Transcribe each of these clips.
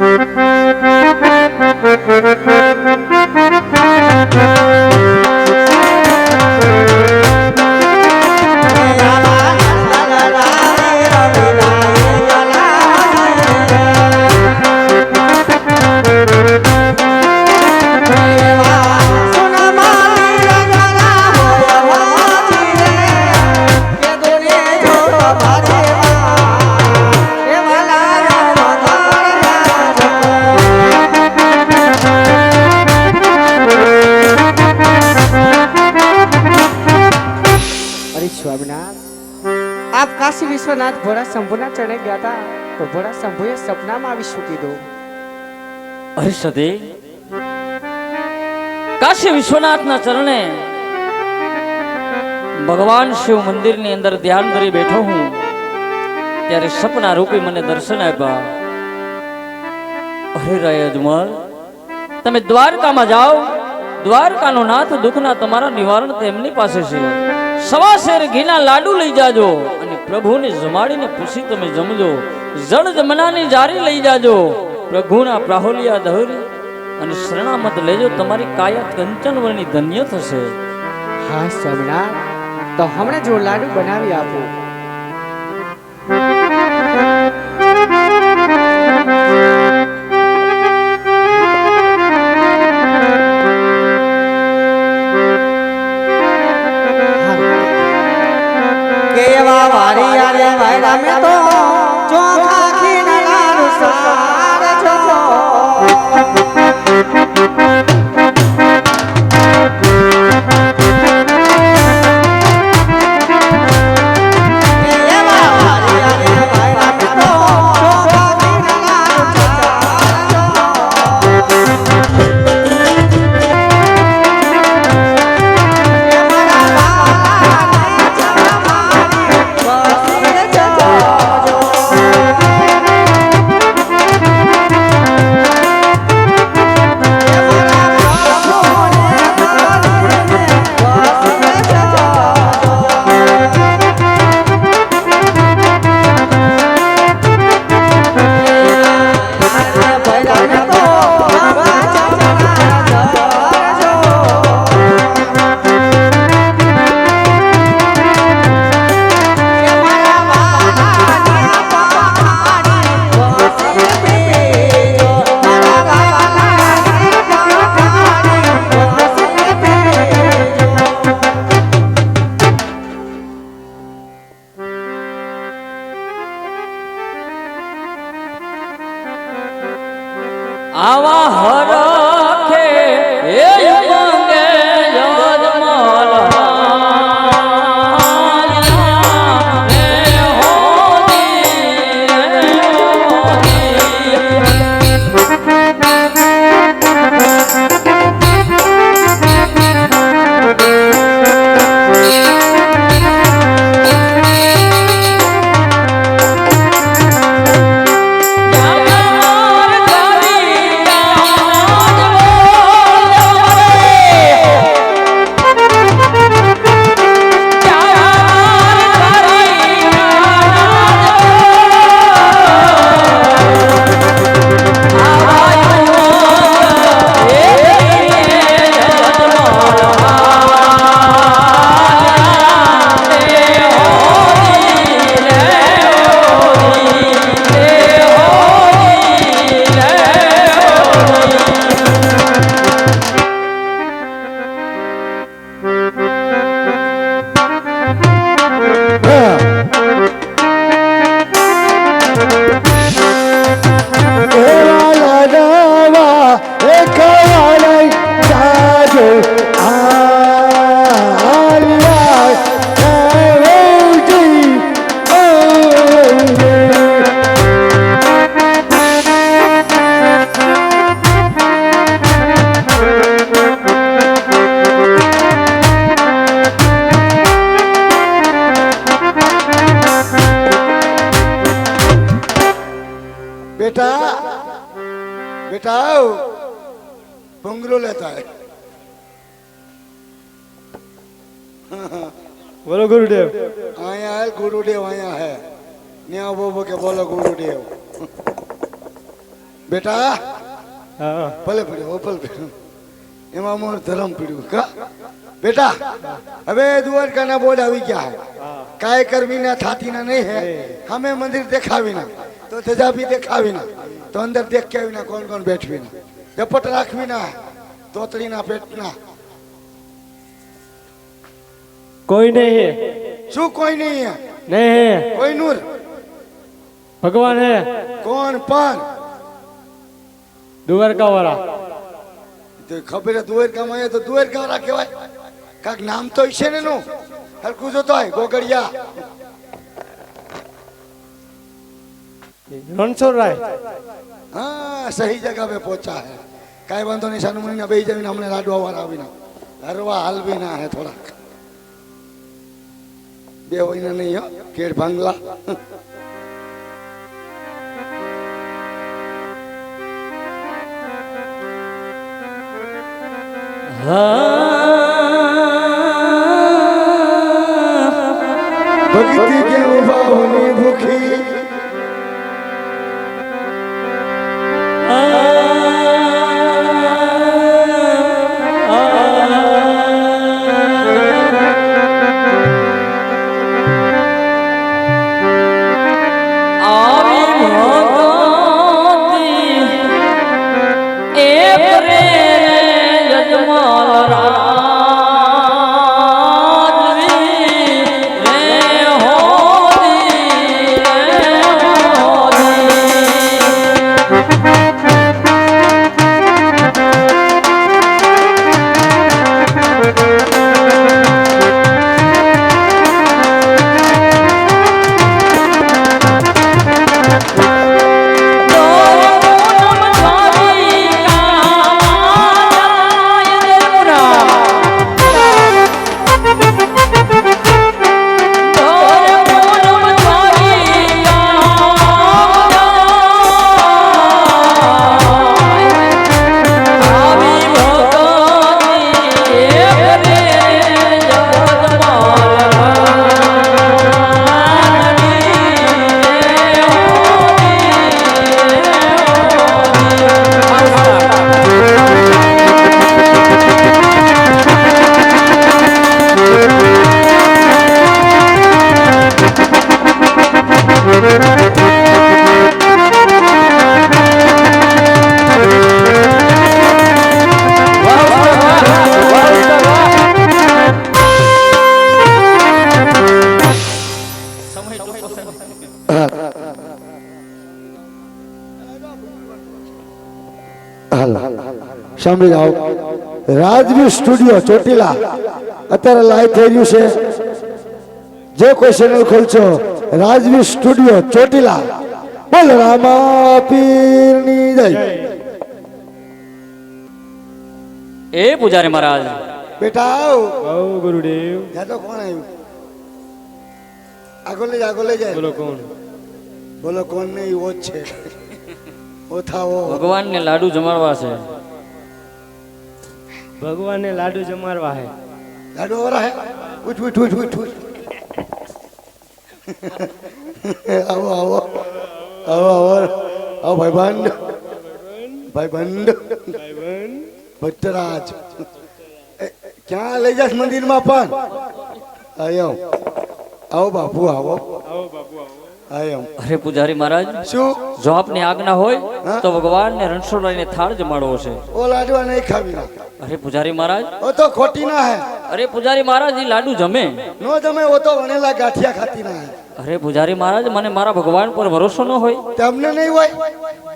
અરે કાશી વિશ્વનાથ ભોળા શંભુના ચણે ગયા હતા. તો ભોળા શંભુએ સપનામાં આવી શું કીધું? હર્ષદે, કાશી વિશ્વનાથના ચરણે ભગવાન શિવ મંદિરની અંદર ધ્યાન કરી બેઠો હું, ત્યારે સપના રૂપી મને દર્શન આપ્યા. અરે રે અજમલ, તમે દ્વારકામાં જાઓ. દ્વારકાનો નાથ દુઃખના તમારા નિવારણ તેમની પાસે છે. સવા શેર ઘીના લાડુ લઈ જાજો પ્રભુને જમાડીને પૂછી તમે જમજો. જળ જમનાની જારી લઈ જાજો. પ્રભુના પ્રાહુલિયા દહરી અને શરણામત લેજો. તમારી કાયા કંચનવરની ધન્ય થશે. હા સ્વામિનાથ તો હમણાં જો લાડુ બનાવી આપો. યારે વાયરા મે તો बेटा आओ बंगलो लेता है બોલો ગુરુદેવ आया है गुरुदेव आया है न्या बोबो के बोलो गुरुदेव બેટા હા ભલે પડ્યો ભલે પડ્યો એમાં મોર ધર્મ પીડ્યું કા બેટા હવે દ્વારકાના બોર્ડ આવી ગયા હે કાંઈ કરવી ના થાતી ના નહીં હે હમે મંદિર દેખાવી ના તો તેજાબી દેખાવી ના તો અંદર દેખ કે આવી કોણ કોણ બેઠવી ના ઝપટ રાખવી ના તોતડી ના પેટ ના કોઈ નહીં શું કોઈ નહીં નહીં કોઈ નૂર? ભગવાન હે. કોણ પણ? દુવારકા વાળા તો ખબર હે દુવારકા માં તો દ્વારકા કહેવાય. કાક નામ તો છે ને નું હરખું જોતો હોય ગોગડિયા. રણછોડ રાય હા સહી જગા પે પહોંચા હે. કાંઈ વાંધો નહીં સાનુમણીને બે જમીને અમને લાડવા વાળા આવીને. હરવા હાલવી ના હે થોડાક. બે હોય નહીં હો કેડ ભાંગલા. ભક્તિ સાંભળી જાઓ. રાજવી સ્ટુડિયો ચોટીલા. અત્યારે લાઈવ થઈ રહ્યું છે. જે કોઈ ચેનલ ખોલશો રાજવી સ્ટુડિયો ચોટીલા. બોલ રામા પીરની જય. એ પૂજારી મહારાજ. બેટા આવ. આવ ગુરુદેવ. જાતો કોણ આવ્યું? આગળ લઈ જા, આગળ લઈ જાય. બોલો કોણ? બોલો કોણ નહીં એવો છે. ઓથાવો ભગવાનને લાડુ જમાડવા છે. ભગવાનને લાડુ જમાડવા હે. લાડુ વાળા હે? ઉઠ ઉઠ ઉઠ ઉઠ ઉઠ. આવો આવો. આવો આવો. આવો ભાઈબંધ. ભાઈબંધ. ભટ્ટરાજ. ક્યાં લઈ જાસ મંદિરમાં પણ? આયો આવો બાપુ આવો. આવો બાપુ આવો. અરે પૂજારી મહારાજ શું? જો આપની આજ્ઞા હોય તો ભગવાનને રણછોડરાયને થાળ જમાડવો છે. ઓ લાડવા નહીં ખાવી. અરે પૂજારી મહારાજ ઓ તો ખોટી ના હે. અરે પૂજારી મહારાજ એ લાડુ જમે. નો જમે ઓ તો વણેલા ગાંઠિયા ખાતી ના અરે પૂજારી મહારાજ મને મારા ભગવાન પર ભરોસો ન હોય. તમને નહીં હોય?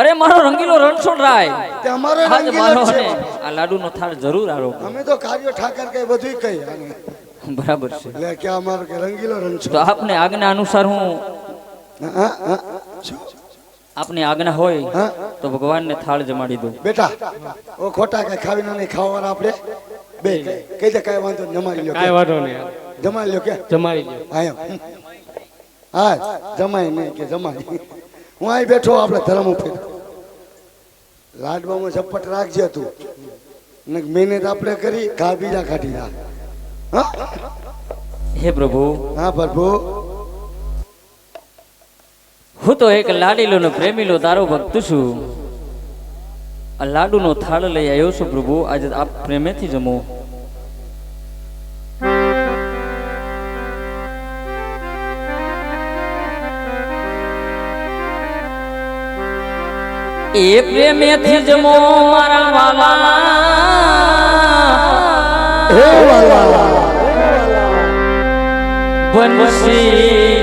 અરે મારો રંગીલો રણછોડ રાય. તમારો રંગીલો છે. આ આ લાડુનો થાળ જરૂર આરો અમે તો કાર્યો ઠાકર કઈ બધું કહી બરાબર છે. એટલે કે અમારો રંગીલો રણછોડ. તો આપને આજ્ઞા અનુસાર હું? આપની આજ્ઞા હોય હા તો ભગવાનને થાળ જમાડી દો. બેટા ઓ ખોટા કઈ ખાવી ના નહીં ખાવાના આપણે બે કઈ દે કઈ વાંધો નહીં, જમાડી લો કઈ વાંધો નહીં જમાડી લ્યો કે. જમાડી લો આયો હા જમાય નહીં કે જમાય. હું અહીં બેઠો આપણે ધર્મ ઉપર. લાડવામાં ઝપટ રાખજે તું. ને મહેનત આપણે કરી ઘા બીજા કાઢી હા? હે પ્રભુ. હા પ્રભુ. હું તો એક લાડીલો ને પ્રેમીલો તારો ભક્ત છું. આ લાડુનો થાળ લઈ આવ્યો છું પ્રભુ. આજે આપ પ્રેમેથી જમો. એ પ્રેમેથી જમો મારા વાલા બંસી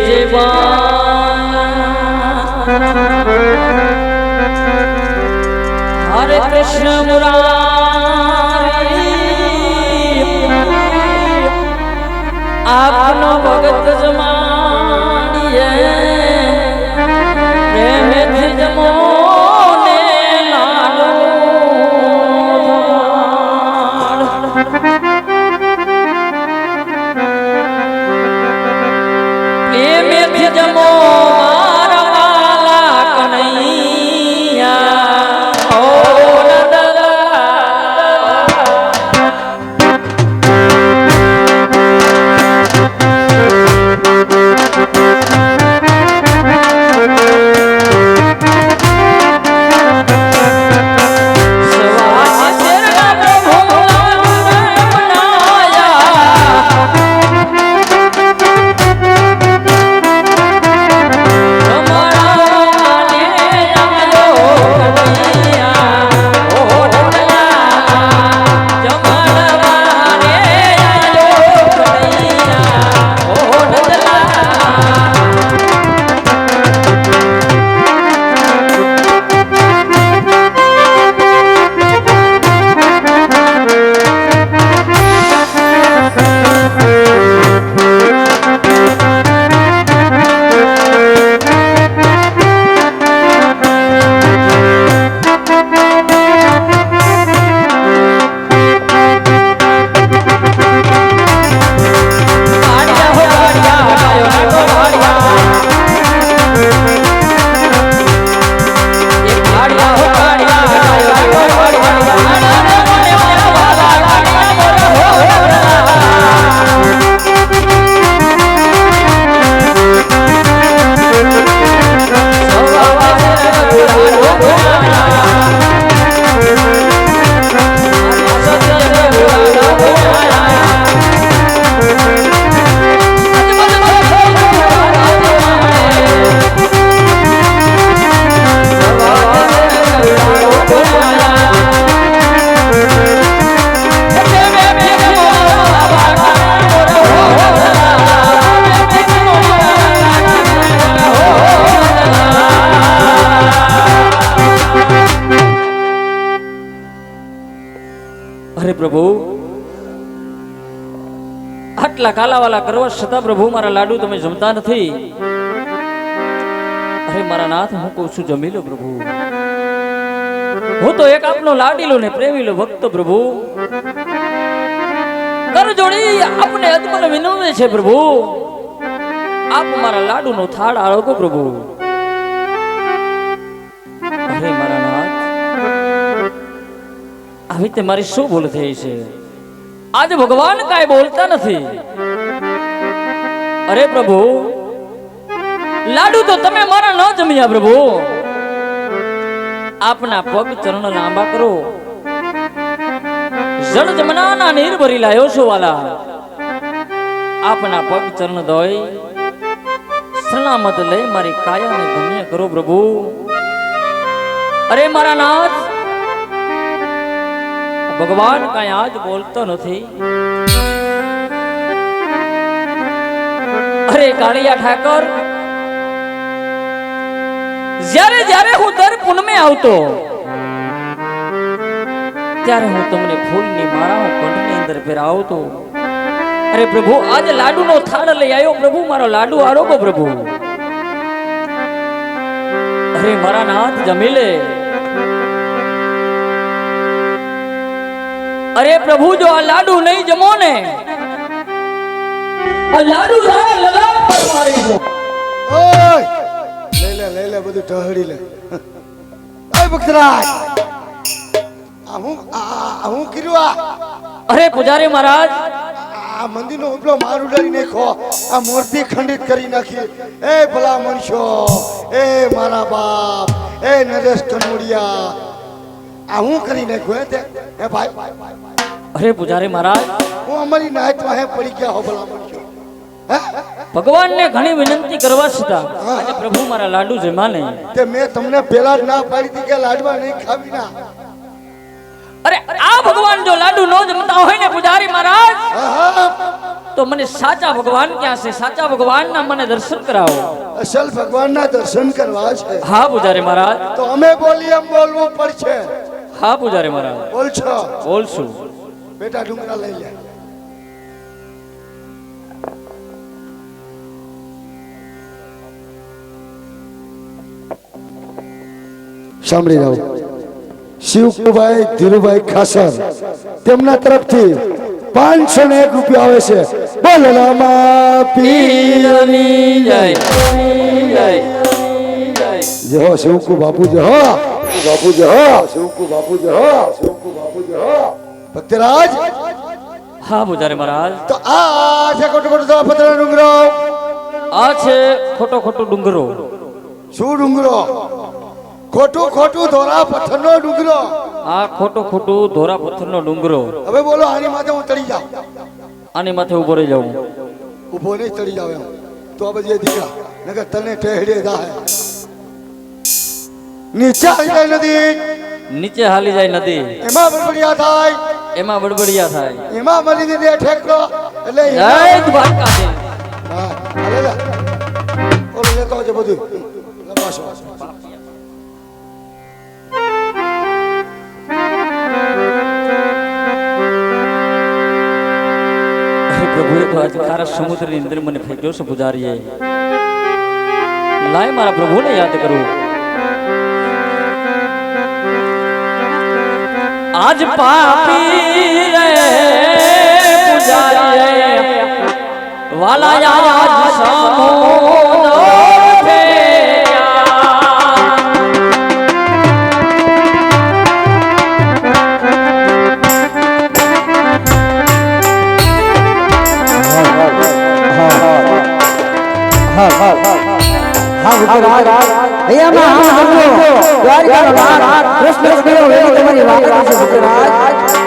કૃષ્ણ મુરારી આપનો ભગત આટલા કાલાવાલા કરવા છતાં પ્રભુ, મારા લાડુ તમે જમતા નથી. અરે, મારા નાથ, હું કહું છું, જમી લો પ્રભુ. હું તો એક આપનો લાડીલો ને પ્રેમીલો ભક્ત પ્રભુ. કર જોડી આપને અદમન વિનવે છે પ્રભુ. આપ મારા લાડુનો થાળ આળોગો પ્રભુ. અરે, મારા આવી તે મારી શું ભૂલ થઈ છે? આજે ભગવાન કાંઈ બોલતા નથી. અરે પ્રભુ, લાડુ તો તમે મારા ન જમ્યા પ્રભુ. આપના પગ ચરણ લાંબા કરો. જળ જમનાના નીર ભરી લાયો છો વાલા. આપના પગ ચરણ દોય સલામત લઈ મારી કાયાને ધન્ય કરો પ્રભુ. અરે મારા નાથ ભગવાન કાંઈ આજ બોલતો નથી. અરે કાળિયા ઠાકર, જ્યારે જ્યારે હું દર પુનમે આવતો, ત્યારે હું તમને ફૂલની માળાઓ કંઠની અંદર પહેરાવતો અરે પ્રભુ, આજ લાડુનો થાળ લઈ આવ્યો પ્રભુ, મારો લાડુ આરોગો પ્રભુ. અરે મારા નાથ જમી લે. અરે પ્રભુ જો આ લાડુ નહીં જમો ને આ લાડુ તારા લલાટ પર મારી દો. ઓય! લઈ લે લઈ લે બધું ટહડી લે. ઓય ભક્તરાજ આ હું આ આ હું કર્યું આ? અરે પૂજારી મહારાજ. આ મંદિરનો ઉપલો માર ઉડાડી નાખો. આ મૂર્તિ ખંડિત કરી નાખી. એ ભલા મનશો એ મારા બાપ એ નરેશ કનોડિયા આ હું કરી નાખ્યો હે તે? હે ભાઈ? અરે પૂજારી મહારાજ. હું અમારી નાઈટ વાહે પડી ગયા હો ભલા મળ્યો હે? ભગવાનને ઘણી વિનંતી કરવા છતાં આજે પ્રભુ મારા લાડુ જમા નહીં. તે મેં તમને પેલા જ ના પાડી હતી કે લાડવા નહીં ખાવી ના. અરે આ ભગવાન જો લાડુ નો જમતા હોય ને પૂજારી મહારાજ. તો મને સાચા ભગવાન ક્યાં છે? સાચા ભગવાનના મને દર્શન કરાવો. અસલ ભગવાનના દર્શન કરવા છે. હા પૂજારી મહારાજ. તો અમે બોલી એમ બોલવું પડશે. હા પૂજારી મહારાજ. બોલશો બોલશું બેટા ડુંગરા લઈ લે. સાંભળી રહો શિવકુભાઈ ધીરુભાઈ ખાસર તેમના તરફથી પાંચસો ને એક રૂપિયા આવે છે. બોલો રામા પીરની જય. જય. જય હો શિવકુ બાપુ જય હો. બાપુ જય હો શિવકુ શિવકુ હો. હા પૂજારી મહારાજ. તો આ છે ખોટો ખોટું પતરા ડુંગરો? આ છે ખોટો ખોટો ડુંગરો. શું ડુંગરો? ખોટું ખોટું ધોરા પથ્થરનો ડુંગરો. આ ખોટો ખોટું ધોરા પથ્થરનો ડુંગરો. હવે બોલો આની માથે હું ચડી જાઉં. આની માથે ઊભો રહી જાઉં. ઊભો નહીં ચડી જાવ તો બધી દીકરા નકર તને ટેહડે જાય નીચે આવી જાય નદી નીચે હાલી જાય નદી એમાં બળબડિયા થાય એમાં બડબડિયા થાય એમાં મળી દે ઠેકડો એટલે જય એમાં- દ્વારકાધીશ. હા, હાલે લે. ઓલો લેતો આવજે બધું લંબાશો. અરે પ્રભુએ તો આજે ખારા સમુદ્રની અંદર મને ફેંક્યો છે પૂજારીએ લાય મારા પ્રભુને યાદ કરું આજ પાપી રે પૂજારીએ. વાલા આજ સમુદ્ર ફેર્યા. અહીંયામાં આમ સમજો દ્વારકાનો કૃષ્ણ કૃષ્ણ તમારી વાત